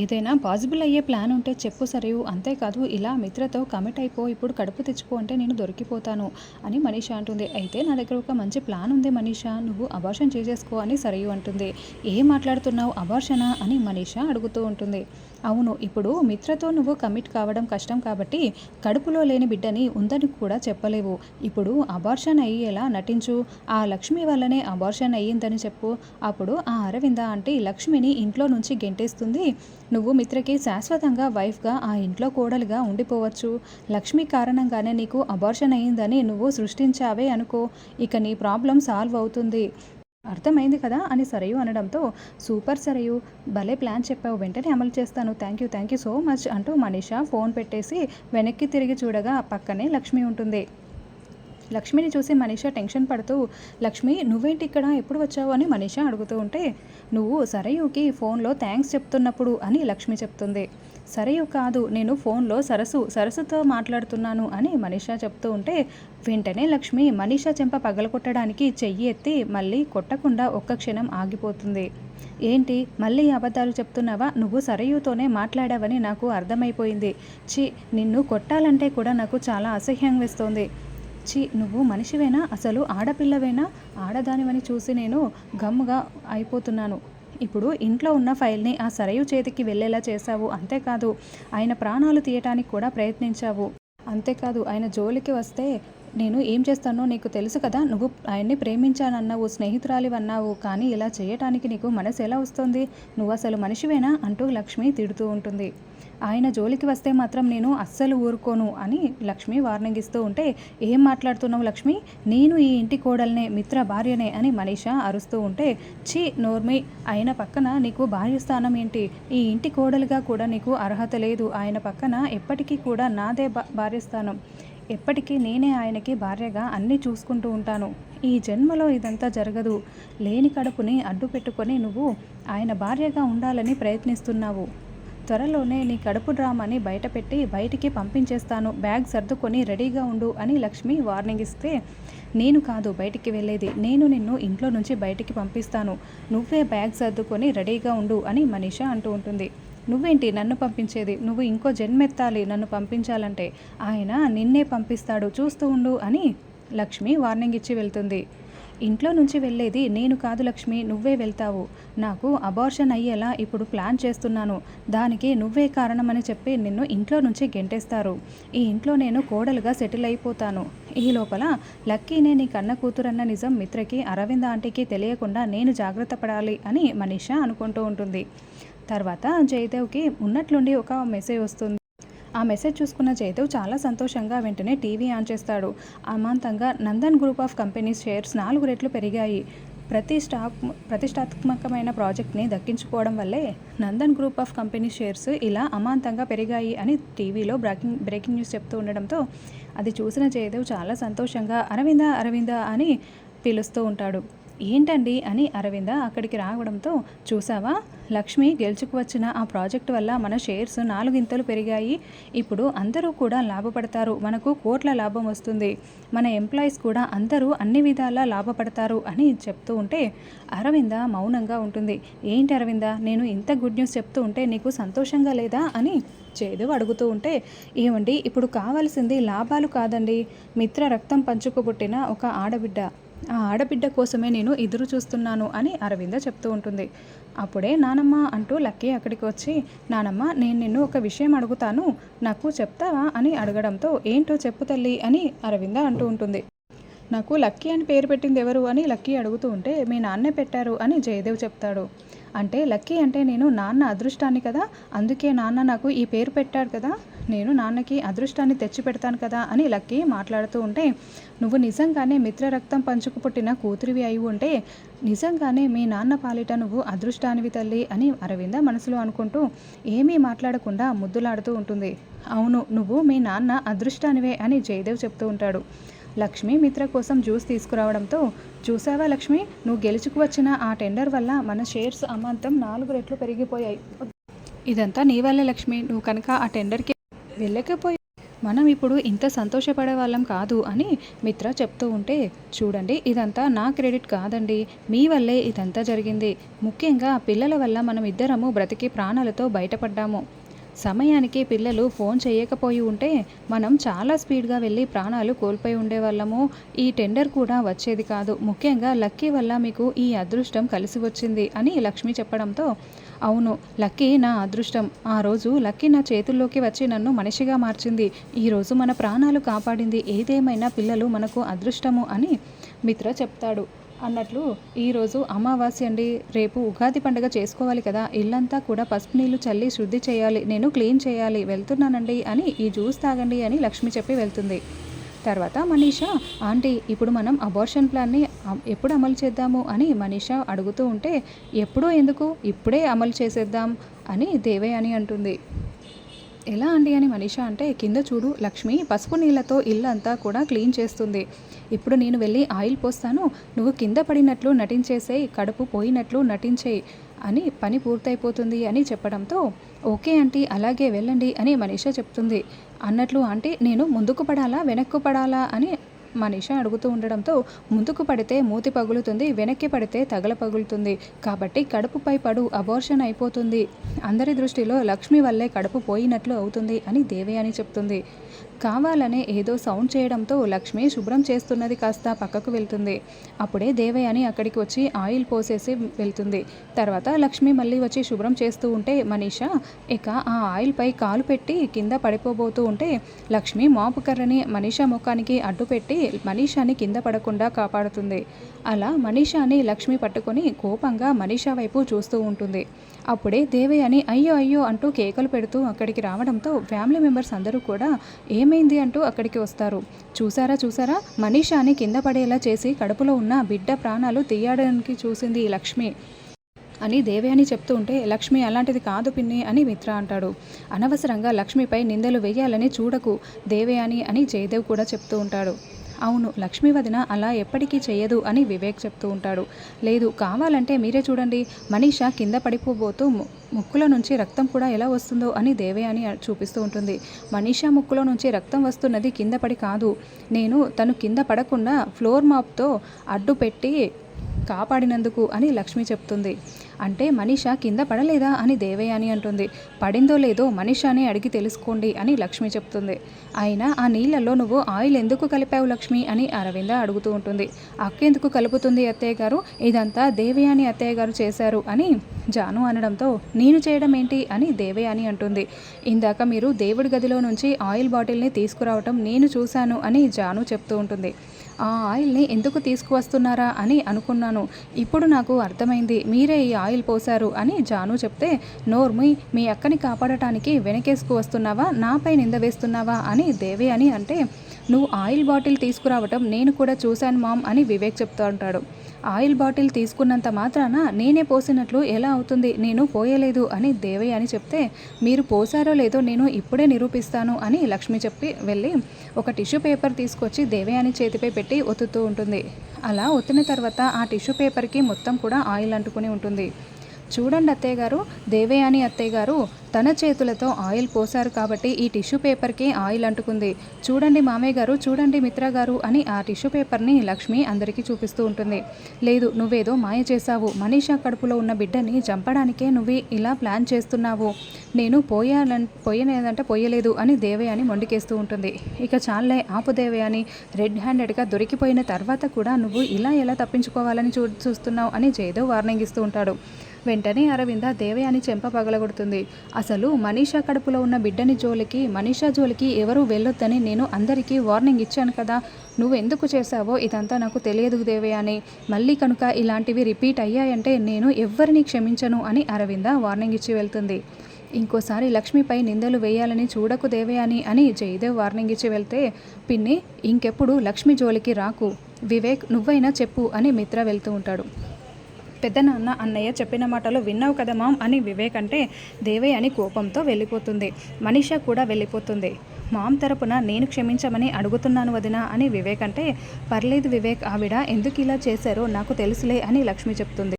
ఏదైనా పాసిబుల్ అయ్యే ప్లాన్ ఉంటే చెప్పు సరియు అంతేకాదు ఇలా మిత్రతో కమిట్ అయిపో ఇప్పుడు కడుపు తెచ్చుకో అంటే నేను దొరికిపోతాను అని మనీష అంటుంది. అయితే నా దగ్గర ఒక మంచి ప్లాన్ ఉంది మనీష నువ్వు అబార్షన్ చేసేసుకో అని సరియు అంటుంది. ఏం మాట్లాడుతున్నావు అబార్షనా అని మనీష అడుగుతూ ఉంటుంది. అవును ఇప్పుడు మిత్రతో నువ్వు కమిట్ కావడం కష్టం కాబట్టి కడుపులో లేని బిడ్డని ఉందని కూడా చెప్పలేవు. ఇప్పుడు అబార్షన్ అయ్యేలా నటించు. ఆ లక్ష్మి వల్లనే అబార్షన్ అయ్యిందని చెప్పు. అప్పుడు ఆ అరవింద అంటే లక్ష్మిని ఇంట్లో నుంచి గెంటేస్తుంది. నువ్వు మిత్రకి శాశ్వతంగా వైఫ్గా ఆ ఇంట్లో కోడలుగా ఉండిపోవచ్చు. లక్ష్మి కారణంగానే నీకు అబార్షన్ అయ్యిందని నువ్వు సృష్టించావే అనుకో. ఇక నీ ప్రాబ్లం సాల్వ్ అవుతుంది. అర్థమైంది కదా అని సరయు అనడంతో సూపర్ సరయు భలే ప్లాన్ చెప్పావు. వెంటనే అమలు చేస్తాను. Thank you thank you so much అంటూ మనీషా ఫోన్ పెట్టేసి వెనక్కి తిరిగి చూడగా పక్కనే లక్ష్మి ఉంటుంది. లక్ష్మిని చూసి మనీషా టెన్షన్ పడుతూ లక్ష్మి నువ్వేంటి ఇక్కడ? ఎప్పుడు వచ్చావు? అని మనీషా అడుగుతూ ఉంటే నువ్వు సరయుకి ఫోన్లో థ్యాంక్స్ చెప్తున్నప్పుడు అని లక్ష్మి చెప్తుంది. సరయు కాదు నేను ఫోన్లో సరస్సు సరస్సుతో మాట్లాడుతున్నాను అని మనీషా చెప్తూ ఉంటే వెంటనే లక్ష్మి మనీషా చెంప పగలకొట్టడానికి చెయ్యి ఎత్తి మళ్ళీ కొట్టకుండా ఒక్క క్షణం ఆగిపోతుంది. ఏంటి మళ్ళీ అబద్ధాలు చెప్తున్నావా? నువ్వు సరయుతోనే మాట్లాడావని నాకు అర్థమైపోయింది. చి నిన్ను కొట్టాలంటే కూడా నాకు చాలా అసహ్యం వేస్తోంది. చి నువ్వు మనిషివేనా? అసలు ఆడపిల్లవేనా? ఆడదానివని చూసి నేను గమ్ముగా అయిపోతున్నాను. ఇప్పుడు ఇంట్లో ఉన్న ఫైల్ని ఆ సరయు చేతికి వెళ్ళేలా చేశావు. అంతేకాదు ఆయన ప్రాణాలు తీయటానికి కూడా ప్రయత్నించావు. అంతేకాదు ఆయన జోలికి వస్తే నేను ఏం చేస్తానో నీకు తెలుసు కదా. నువ్వు ఆయన్ని ప్రేమించానన్నావు స్నేహితురాలివన్నావు. కానీ ఇలా చేయటానికి నీకు మనసు ఎలా వస్తుంది? నువ్వు అసలు మనిషివేనా? అంటూ లక్ష్మి తిడుతూ ఉంటుంది. ఆయన జోలికి వస్తే మాత్రం నేను అస్సలు ఊరుకోను అని లక్ష్మి వార్నింగ్ ఇస్తూ ఉంటే ఏం మాట్లాడుతున్నావు లక్ష్మి? నేను ఈ ఇంటి కోడల్నే మిత్ర భార్యనే అని మనీషా అరుస్తూ ఉంటే ఛీ నోర్మి ఆయన పక్కన నీకు భార్య స్థానం ఏంటి? ఈ ఇంటి కోడలుగా కూడా నీకు అర్హత లేదు. ఆయన పక్కన ఎప్పటికీ కూడా నాదే భార్య స్థానం. ఎప్పటికీ నేనే ఆయనకి భార్యగా అన్నీ చూసుకుంటూ ఉంటాను. ఈ జన్మలో ఇదంతా జరగదు. లేని కడుపుని అడ్డు పెట్టుకొని నువ్వు ఆయన భార్యగా ఉండాలని ప్రయత్నిస్తున్నావు. త్వరలోనే నీ కడుపు డ్రామాని బయటపెట్టి బయటికి పంపించేస్తాను. బ్యాగ్ సర్దుకొని రెడీగా ఉండు అని లక్ష్మి వార్నింగ్ ఇస్తే నేను కాదు బయటికి వెళ్ళేది. నేను నిన్ను ఇంట్లో నుంచి బయటికి పంపిస్తాను. నువ్వే బ్యాగ్ సర్దుకొని రెడీగా ఉండు అని మనీషా అంటూ ఉంటుంది. నువ్వేంటి నన్ను పంపించేది? నువ్వు ఇంకో జన్మెత్తాలి నన్ను పంపించాలంటే. ఆయన నిన్నే పంపిస్తాడు చూస్తూ ఉండు అని లక్ష్మి వార్నింగ్ ఇచ్చి వెళ్తుంది. ఇంట్లో నుంచి వెళ్ళేది నేను కాదు లక్ష్మి నువ్వే వెళ్తావు. నాకు అబార్షన్ అయ్యేలా ఇప్పుడు ప్లాన్ చేస్తున్నాను. దానికి నువ్వే కారణమని చెప్పి నిన్ను ఇంట్లో నుంచి గెంటేస్తారు. ఈ ఇంట్లో నేను కోడలుగా సెటిల్ అయిపోతాను. ఈ లోపల లక్కీనే నీ కన్న కూతురన్న నిజం మిత్రకి అరవింద ఆంటీకి తెలియకుండా నేను జాగ్రత్త పడాలి అని మనీష అనుకుంటూ ఉంటుంది. తర్వాత జయదేవ్కి ఉన్నట్లుండి ఒక మెసేజ్ వస్తుంది. ఆ మెసేజ్ చూసుకున్న జయదేవ్ చాలా సంతోషంగా వెంటనే టీవీ ఆన్ చేస్తాడు. అమాంతంగా Nandan group of companies shares నాలుగు రెట్లు పెరిగాయి. ప్రతి స్టాక్ ప్రతిష్టాత్మకమైన ప్రాజెక్ట్ని దక్కించుకోవడం వల్లే Nandan group of company shares ఇలా అమాంతంగా పెరిగాయి అని టీవీలో బ్రేకింగ్ బ్రేకింగ్ న్యూస్ చెప్తూ ఉండడంతో అది చూసిన జయదేవ్ చాలా సంతోషంగా అరవింద అరవింద అని పిలుస్తూ ఉంటాడు. ఏంటండి అని అరవింద అక్కడికి రావడంతో చూసావా? లక్ష్మి గెలుచుకు వచ్చిన ఆ ప్రాజెక్టు వల్ల మన షేర్స్ నాలుగింతలు పెరిగాయి. ఇప్పుడు అందరూ కూడా లాభపడతారు. మనకు కోట్ల లాభం వస్తుంది. మన ఎంప్లాయీస్ కూడా అందరూ అన్ని విధాలా లాభపడతారు అని చెప్తూ ఉంటే అరవింద మౌనంగా ఉంటుంది. ఏంటి అరవింద? నేను ఇంత గుడ్ న్యూస్ చెప్తూ ఉంటే నీకు సంతోషంగా లేదా? అని చేదు అడుగుతూ ఉంటే ఏమండి ఇప్పుడు కావాల్సింది లాభాలు కాదండి. మిత్ర రక్తం పంచుకు పుట్టిన ఒక ఆడబిడ్డ. ఆ ఆడబిడ్డ కోసమే నేను ఎదురు చూస్తున్నాను అని అరవింద చెప్తూ ఉంటుంది. అప్పుడే నానమ్మ అంటూ లక్కీ అక్కడికి వచ్చి నానమ్మ నేను నిన్ను ఒక విషయం అడుగుతాను. నాకు చెప్తావా? అని అడగడంతో ఏంటో చెప్పు తల్లి అని అరవింద అంటూ ఉంటుంది. నాకు లక్కీ అని పేరు పెట్టింది ఎవరు? అని లక్కీ అడుగుతూ ఉంటే మీ నాన్నే పెట్టారు అని జయదేవ్ చెప్తాడు. అంటే లక్కీ అంటే నేను నాన్న అదృష్టాన్ని కదా? అందుకే నాన్న నాకు ఈ పేరు పెట్టాడు కదా? నేను నాన్నకి అదృష్టాన్ని తెచ్చి పెడతాను కదా? అని లక్కీ మాట్లాడుతూ ఉంటే నువ్వు నిజంగానే మిత్ర రక్తం పంచుకు పుట్టిన కూతురివి అయి ఉంటే నిజంగానే మీ నాన్న పాలిట నువ్వు అదృష్టానివి తల్లి అని అరవింద మనసులో అనుకుంటూ ఏమీ మాట్లాడకుండా ముద్దులాడుతూ ఉంటుంది. అవును నువ్వు మీ నాన్న అదృష్టానివే అని జయదేవ్ చెప్తూ ఉంటాడు. లక్ష్మి మిత్ర కోసం జ్యూస్ తీసుకురావడంతో చూసావా లక్ష్మి నువ్వు గెలుచుకు వచ్చిన ఆ టెండర్ వల్ల మన షేర్స్ అమాంతం నాలుగు రెట్లు పెరిగిపోయాయి. ఇదంతా నీ వల్లే లక్ష్మి నువ్వు కనుక ఆ టెండర్కి వెళ్ళకపోయి మనం ఇప్పుడు ఇంత సంతోషపడే వాళ్ళం కాదు అని మిత్ర చెప్తూ ఉంటే చూడండి ఇదంతా నా క్రెడిట్ కాదండి మీ వల్లే ఇదంతా జరిగింది. ముఖ్యంగా పిల్లల వల్ల మనం ఇద్దరము బ్రతికి ప్రాణాలతో బయటపడ్డాము. సమయానికి పిల్లలు ఫోన్ చేయకపోయి ఉంటే మనం చాలా స్పీడ్గా వెళ్ళి ప్రాణాలు కోల్పోయి ఉండేవాళ్ళము. ఈ టెండర్ కూడా వచ్చేది కాదు. ముఖ్యంగా లక్కీ వల్ల మీకు ఈ అదృష్టం కలిసి వచ్చింది అని లక్ష్మి చెప్పడంతో అవును లక్కీ నా అదృష్టం. ఆ రోజు లక్కీ నా చేతుల్లోకి వచ్చి నన్ను మనిషిగా మార్చింది. ఈరోజు మన ప్రాణాలు కాపాడింది. ఏదేమైనా పిల్లలు మనకు అదృష్టము అని మిత్ర చెప్తాడు. అన్నట్లు ఈరోజు అమావాస్య అండి. రేపు ఉగాది పండుగ చేసుకోవాలి కదా. ఇల్లంతా కూడా పసుపు నీళ్ళు చల్లి శుద్ధి చేయాలి. నేను క్లీన్ చేయాలి. వెళ్తున్నానండి అని ఈ జ్యూస్ తాగండి అని లక్ష్మి చెప్పి వెళ్తుంది. తర్వాత మనీషా ఆంటీ ఇప్పుడు మనం అబార్షన్ ప్లాన్ని ఎప్పుడు అమలు చేద్దాము? అని మనీషా అడుగుతూ ఉంటే ఎప్పుడో ఎందుకు? ఇప్పుడే అమలు చేసేద్దాం అని దేవే అని అంటుంది. ఎలా అండి అని మనీషా అంటే కింద చూడు లక్ష్మి పసుపు నీళ్ళతో ఇల్లు అంతా కూడా క్లీన్ చేస్తుంది. ఇప్పుడు నేను వెళ్ళి ఆయిల్ పోస్తాను. నువ్వు కింద పడినట్లు నటించేసేయి కడుపు పోయినట్లు నటించేయి అని పని పూర్తయిపోతుంది అని చెప్పడంతో ఓకే ఆంటీ అలాగే వెళ్ళండి అని మనీషా చెప్తుంది. అన్నట్లు ఆంటీ నేను ముందుకు పడాలా వెనక్కు పడాలా అని మనీష అడుగుతూ ఉండడంతో ముందుకు పడితే మూతి పగులుతుంది వెనక్కి పడితే తగల పగులుతుంది. కాబట్టి కడుపుపై పడు అబోర్షన్ అయిపోతుంది. అందరి దృష్టిలో లక్ష్మి వల్లే కడుపు పోయినట్లు అవుతుంది అని దేవయాని చెప్తుంది. కావాలనే ఏదో సౌండ్ చేయడంతో లక్ష్మి శుభ్రం చేస్తున్నది కాస్త పక్కకు వెళ్తుంది. అప్పుడే దేవయాని అక్కడికి వచ్చి ఆయిల్ పోసేసి వెళ్తుంది. తర్వాత లక్ష్మి మళ్ళీ వచ్చి శుభ్రం చేస్తూ ఉంటే మనీష ఇక ఆ ఆయిల్పై కాలు పెట్టి కింద పడిపోబోతూ ఉంటే లక్ష్మి మాపు కర్రని మనీషా ముఖానికి అడ్డు పెట్టి మనీషాని కింద పడకుండా కాపాడుతుంది. అలా మనీషాని లక్ష్మి పట్టుకొని కోపంగా మనీషా వైపు చూస్తూ ఉంటుంది. అప్పుడే దేవయాని అయ్యో అయ్యో అంటూ కేకలు పెడుతూ అక్కడికి రావడంతో ఫ్యామిలీ మెంబర్స్ అందరూ కూడా ఏమైంది అంటూ అక్కడికి వస్తారు. చూసారా చూసారా మనీషాని కింద పడేలా చేసి కడుపులో ఉన్న బిడ్డ ప్రాణాలు తీయడానికి చూసింది ఈ లక్ష్మి. అని దేవయాని చెప్తూ ఉంటే లక్ష్మి అలాంటిది కాదు పిన్ని అని మిత్ర అంటాడు. అనవసరంగా లక్ష్మిపై నిందలు వేయాలని చూడకు దేవయాని అని జయదేవ్ కూడా చెప్తూ ఉంటాడు. అవును లక్ష్మీ వదిన అలా ఎప్పటికీ చేయదు అని వివేక్ చెప్తూ ఉంటాడు. లేదు కావాలంటే మీరే చూడండి. మనీష కింద పడిపోబోతూ ముక్కులో నుంచి రక్తం కూడా ఎలా వస్తుందో అని దేవే అని చూపిస్తూ ఉంటుంది. మనీషా ముక్కులో నుంచి రక్తం వస్తున్నది కింద పడి కాదు. నేను తను కింద పడకుండా ఫ్లోర్ మాప్తో అడ్డు పెట్టి కాపాడినందుకు అని లక్ష్మి చెప్తుంది. అంటే మనీష కింద పడలేదా అని దేవయాని అంటుంది. పడిందో లేదో మనీషాని అడిగి తెలుసుకోండి అని లక్ష్మి చెప్తుంది. అయినా ఆ నీళ్ళల్లో నువ్వు ఆయిల్ ఎందుకు కలిపావు లక్ష్మి అని అరవింద అడుగుతూ ఉంటుంది. అక్కెందుకు కలుపుతుంది అత్తయ్య గారు? ఇదంతా దేవయాని అత్తయ్య గారు చేశారు అని జాను అనడంతో నేను చేయడం ఏంటి అని దేవయాని అంటుంది. ఇందాక మీరు దేవుడి గదిలో నుంచి ఆయిల్ బాటిల్ని తీసుకురావటం నేను చూశాను అని జాను చెప్తూ ఉంటుంది. ఆ ఆయిల్ని ఎందుకు తీసుకువస్తున్నారా అని అనుకున్నాను. ఇప్పుడు నాకు అర్థమైంది మీరే ఈ ఆయిల్ పోశారు అని జాను చెప్తే నోర్మి మీ అక్కని కాపాడటానికి వెనకేసుకు వస్తున్నావా నాపై నింద వేస్తున్నావా అని దేవి అని అంటే నువ్వు ఆయిల్ బాటిల్ తీసుకురావటం నేను కూడా చూశాను మామ్ అని వివేక్ చెప్తూ ఉంటాడు ఆయిల్ బాటిల్ తీసుకున్నంత మాత్రాన నేనే పోసినట్లు ఎలా అవుతుంది? నేను పోయలేదు అని దేవయ్య అని చెప్తే మీరు పోసారో లేదో నేను ఇప్పుడే నిరూపిస్తాను అని లక్ష్మి చెప్పి వెళ్ళి ఒక టిష్యూ పేపర్ తీసుకొచ్చి దేవయాని చేతిపై పెట్టి ఒత్తుతూ ఉంటుంది. అలా ఒత్తిన తర్వాత ఆ టిష్యూ పేపర్కి మొత్తం కూడా ఆయిల్ అంటుకుని ఉంటుంది. చూడండి అత్తయ్య గారు దేవయాని అత్తయ్య గారు తన చేతులతో ఆయిల్ పోశారు కాబట్టి ఈ టిష్యూ పేపర్కి ఆయిల్ అంటుకుంది. చూడండి మామయ్య గారు చూడండి మిత్ర గారు అని ఆ టిష్యూ పేపర్ని లక్ష్మి అందరికీ చూపిస్తూ ఉంటుంది. లేదు నువ్వేదో మాయ చేశావు. మనీషా కడుపులో ఉన్న బిడ్డని చంపడానికే నువ్వు ఇలా ప్లాన్ చేస్తున్నావు. నేను పోయాలని పోయలేదంటే పోయలేదు అని దేవయాని మొండికేస్తూ ఉంటుంది. ఇక చాలే ఆపు దేవయాని. రెడ్ హ్యాండెడ్గా దొరికిపోయిన తర్వాత కూడా నువ్వు ఇలా ఎలా తప్పించుకోవాలని చూ చూస్తున్నావు అని జయదేవ్ వార్నింగ్ ఇస్తూ ఉంటాడు. వెంటనే అరవింద దేవయాని చెంప పగలగొడుతుంది. అసలు మనీషా కడుపులో ఉన్న బిడ్డని జోలికి మనీషా జోలికి ఎవరు వెళ్ళొద్దని నేను అందరికీ వార్నింగ్ ఇచ్చాను కదా. నువ్వు ఎందుకు చేశావో ఇదంతా నాకు తెలియదు దేవయాని. మళ్ళీ కనుక ఇలాంటివి రిపీట్ అయ్యాయంటే నేను ఎవ్వరిని క్షమించను అని అరవింద వార్నింగ్ ఇచ్చి వెళ్తుంది. ఇంకోసారి లక్ష్మిపై నిందలు వేయాలని చూడకు దేవయాని అని జయదేవ్ వార్నింగ్ ఇచ్చి వెళ్తే పిన్ని ఇంకెప్పుడు లక్ష్మి జోలికి రాకు. వివేక్ నువ్వైనా చెప్పు అని మిత్ర వెళ్తూ ఉంటాడు. పెద్దనాన్న అన్నయ్య చెప్పిన మాటలు విన్నావు కదా మామ్ అని వివేక్ అంటే దేవే అని కోపంతో వెళ్ళిపోతుంది. మనిష కూడా వెళ్ళిపోతుంది. మామ్ తరపున నేను క్షమించమని అడుగుతున్నాను వదినా అని వివేక్ అంటే పర్లేదు వివేక్ ఆవిడ ఎందుకు ఇలా చేశారో నాకు తెలుసులే అని లక్ష్మి చెప్తుంది.